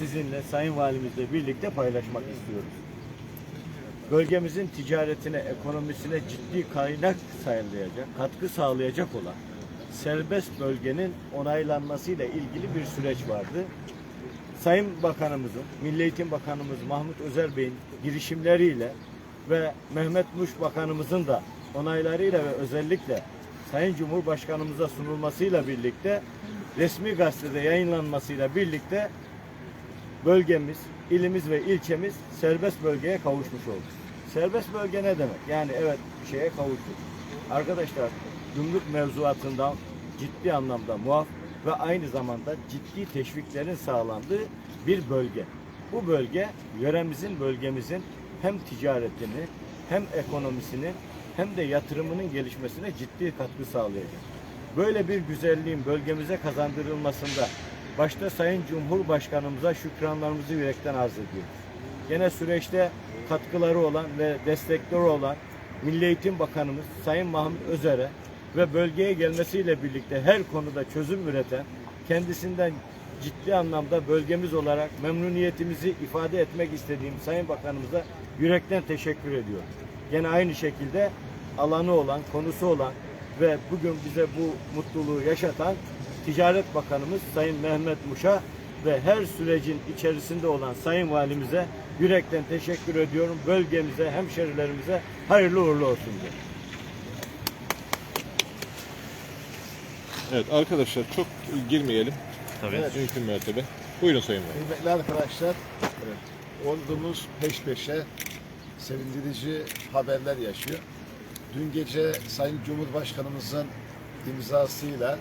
sizinle, Sayın Valimizle birlikte paylaşmak istiyoruz. Bölgemizin ticaretine, ekonomisine ciddi kaynak sağlayacak, katkı sağlayacak olan serbest bölgenin onaylanmasıyla ilgili bir süreç vardı. Sayın Bakanımızın, Milli Eğitim Bakanımız Mahmut Özer Bey'in girişimleriyle ve Mehmet Muş Bakanımızın da onaylarıyla ve özellikle Sayın Cumhurbaşkanımıza sunulmasıyla birlikte resmi gazetede yayınlanmasıyla birlikte bölgemiz, ilimiz ve ilçemiz serbest bölgeye kavuşmuş oldu. Serbest bölge ne demek? Yani evet şeye kavuştuk. Arkadaşlar gümrük mevzuatından ciddi anlamda muaf ve aynı zamanda ciddi teşviklerin sağlandığı bir bölge. Bu bölge yöremizin, bölgemizin hem ticaretini hem ekonomisini hem de yatırımının gelişmesine ciddi katkı sağlayacak. Böyle bir güzelliğin bölgemize kazandırılmasında başta Sayın Cumhurbaşkanımıza şükranlarımızı yürekten arz ediyoruz. Gene süreçte katkıları olan ve destekleri olan Milli Eğitim Bakanımız Sayın Mahmut Özer'e ve bölgeye gelmesiyle birlikte her konuda çözüm üreten, kendisinden ciddi anlamda bölgemiz olarak memnuniyetimizi ifade etmek istediğim Sayın Bakanımıza yürekten teşekkür ediyorum. Gene aynı şekilde alanı olan, konusu olan ve bugün bize bu mutluluğu yaşatan Ticaret Bakanımız Sayın Mehmet Muş'a ve her sürecin içerisinde olan Sayın Valimize yürekten teşekkür ediyorum. Bölgemize, hemşerilerimize hayırlı uğurlu olsun diye. Evet arkadaşlar çok girmeyelim. Tabii. Evet. Mümkün mertebe. Buyurun Sayın Valim. Kıymetli arkadaşlar, evet, ordumuz peş peşe sevindirici haberler yaşıyor. Dün gece Sayın Cumhurbaşkanımızın imzasıyla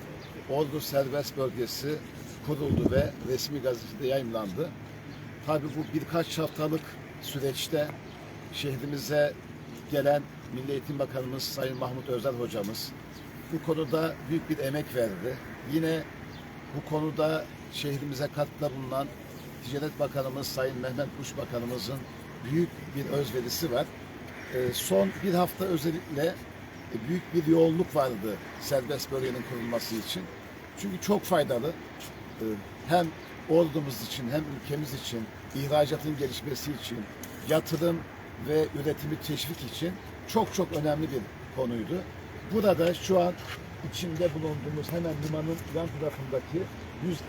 Ordu Serbest Bölgesi kuruldu ve resmi gazetede yayınlandı. Tabi bu birkaç haftalık süreçte şehrimize gelen Milli Eğitim Bakanımız Sayın Mahmut Özel hocamız bu konuda büyük bir emek verdi. Yine bu konuda şehrimize katkıda bulunan Ticaret Bakanımız Sayın Mehmet Kuş Bakanımızın büyük bir özverisi var. Ee, son bir hafta özellikle büyük bir yoğunluk vardı serbest bölgenin kurulması için. Çünkü çok faydalı. Ee, hem ordumuz için hem ülkemiz için, ihracatın gelişmesi için, yatırım ve üretimi teşvik için çok çok önemli bir konuydu. Burada şu an içinde bulunduğumuz hemen limanın yan tarafındaki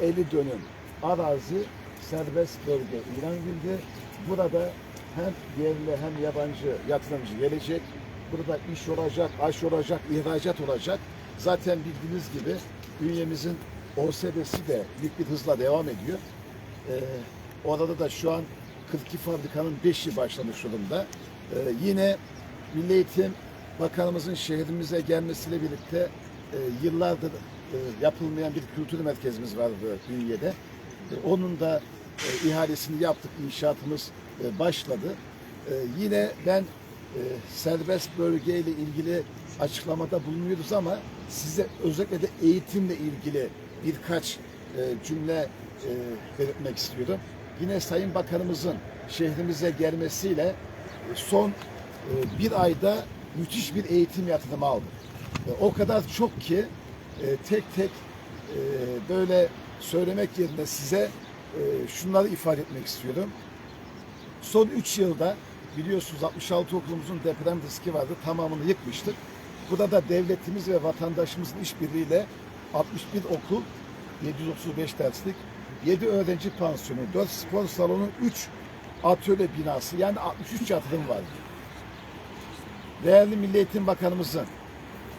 150 dönüm arazi serbest bölge ilan edildi. Burada hem yerli hem yabancı yatırımcı gelecek. Burada iş olacak, aş olacak, ihracat olacak. Zaten bildiğiniz gibi bünyemizin OSB'si de büyük bir hızla devam ediyor. Ee, orada da şu an 42 fabrikanın 5'i başlamış durumda. Ee, yine Milli Eğitim Bakanımızın şehrimize gelmesiyle birlikte e, yıllardır e, yapılmayan bir kültür merkezimiz vardı Bünye'de. E, onun da e, ihalesini yaptık, inşaatımız e, başladı. E, yine ben e, serbest bölgeyle ilgili açıklamada bulunuyoruz ama size özellikle de eğitimle ilgili birkaç e, cümle e, belirtmek istiyorum. Yine Sayın Bakanımızın şehrimize gelmesiyle e, son e, bir ayda müthiş bir eğitim yatırımı aldık. O kadar çok ki tek tek böyle söylemek yerine size şunları ifade etmek istiyorum. Son 3 yılda biliyorsunuz 66 okulumuzun deprem riski vardı. Tamamını yıkmıştık. Burada da devletimiz ve vatandaşımızın işbirliğiyle 61 okul, 735 derslik, 7 öğrenci pansiyonu, 4 spor salonu, 3 atölye binası yani 63 yatırım vardı. Değerli Milli Eğitim Bakanımızın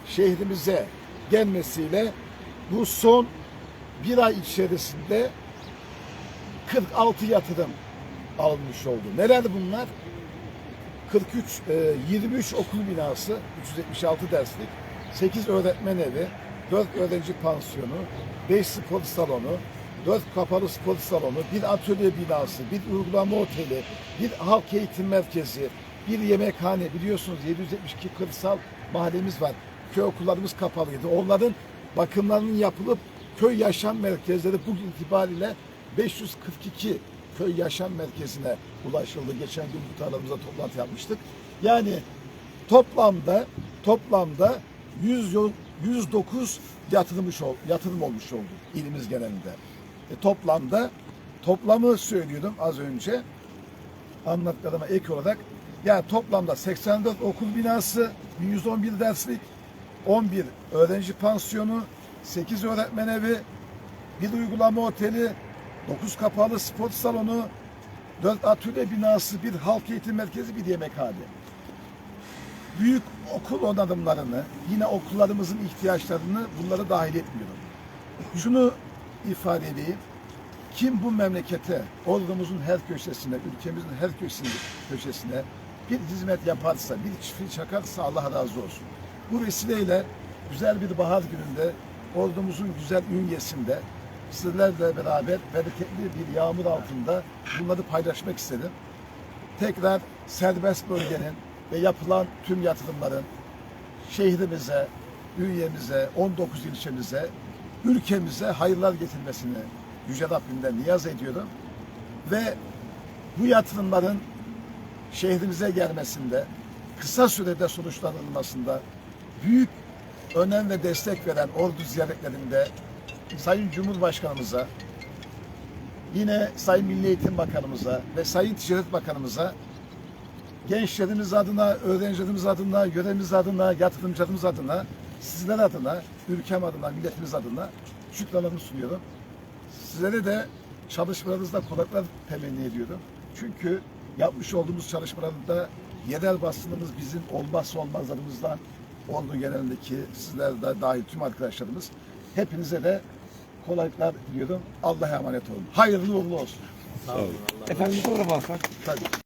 şehrimize gelmesiyle bu son bir ay içerisinde 46 yatırım alınmış oldu. Neler bunlar? 43, e, 23 okul binası, 376 derslik, 8 öğretmen evi, 4 öğrenci pansiyonu, 5 spor salonu, 4 kapalı spor salonu, bir atölye binası, bir uygulama oteli, bir halk eğitim merkezi, bir yemekhane biliyorsunuz 772 kırsal mahallemiz var. Köy okullarımız kapalıydı. Onların bakımlarının yapılıp köy yaşam merkezleri bugün itibariyle 542 köy yaşam merkezine ulaşıldı. Geçen gün bu tarafımızda toplantı yapmıştık. Yani toplamda toplamda 100 yıl- 109 yatırılmış ol, yatırım olmuş oldu ilimiz genelinde. E, toplamda toplamı söylüyordum az önce anlattıklarıma ek olarak. Yani toplamda 84 okul binası, 1111 derslik, 11 öğrenci pansiyonu, 8 öğretmen evi, bir uygulama oteli, 9 kapalı spor salonu, 4 atölye binası, bir halk eğitim merkezi, bir yemekhane. Büyük okul onarımlarını, yine okullarımızın ihtiyaçlarını bunları dahil etmiyorum. Şunu ifade edeyim. Kim bu memlekete, ordumuzun her köşesine, ülkemizin her köşesine, köşesine bir hizmet yaparsa, bir çiftlik çakarsa Allah razı olsun. Bu vesileyle güzel bir bahar gününde ordumuzun güzel ünyesinde sizlerle beraber bereketli bir yağmur altında bunları paylaşmak istedim. Tekrar serbest bölgenin ve yapılan tüm yatırımların şehrimize, ünyemize, 19 ilçemize, ülkemize hayırlar getirmesini Yüce Rabbimden niyaz ediyorum. Ve bu yatırımların şehrimize gelmesinde, kısa sürede sonuçlanılmasında büyük önem ve destek veren ordu ziyaretlerinde Sayın Cumhurbaşkanımıza, yine Sayın Milli Eğitim Bakanımıza ve Sayın Ticaret Bakanımıza gençlerimiz adına, öğrencilerimiz adına, yöremiz adına, yatırımcılarımız adına, sizler adına, ülkem adına, milletimiz adına şükranlarımı sunuyorum. Sizlere de çalışmalarınızda kolaylıklar temenni ediyorum. Çünkü yapmış olduğumuz çalışmalarda yerel basınımız bizim olmazsa olmazlarımızdan oldu genelindeki sizler de dahil tüm arkadaşlarımız. Hepinize de kolaylıklar diliyorum. Allah'a emanet olun. Hayırlı uğurlu olsun. Efendim fotoğraf alsak. Tabii.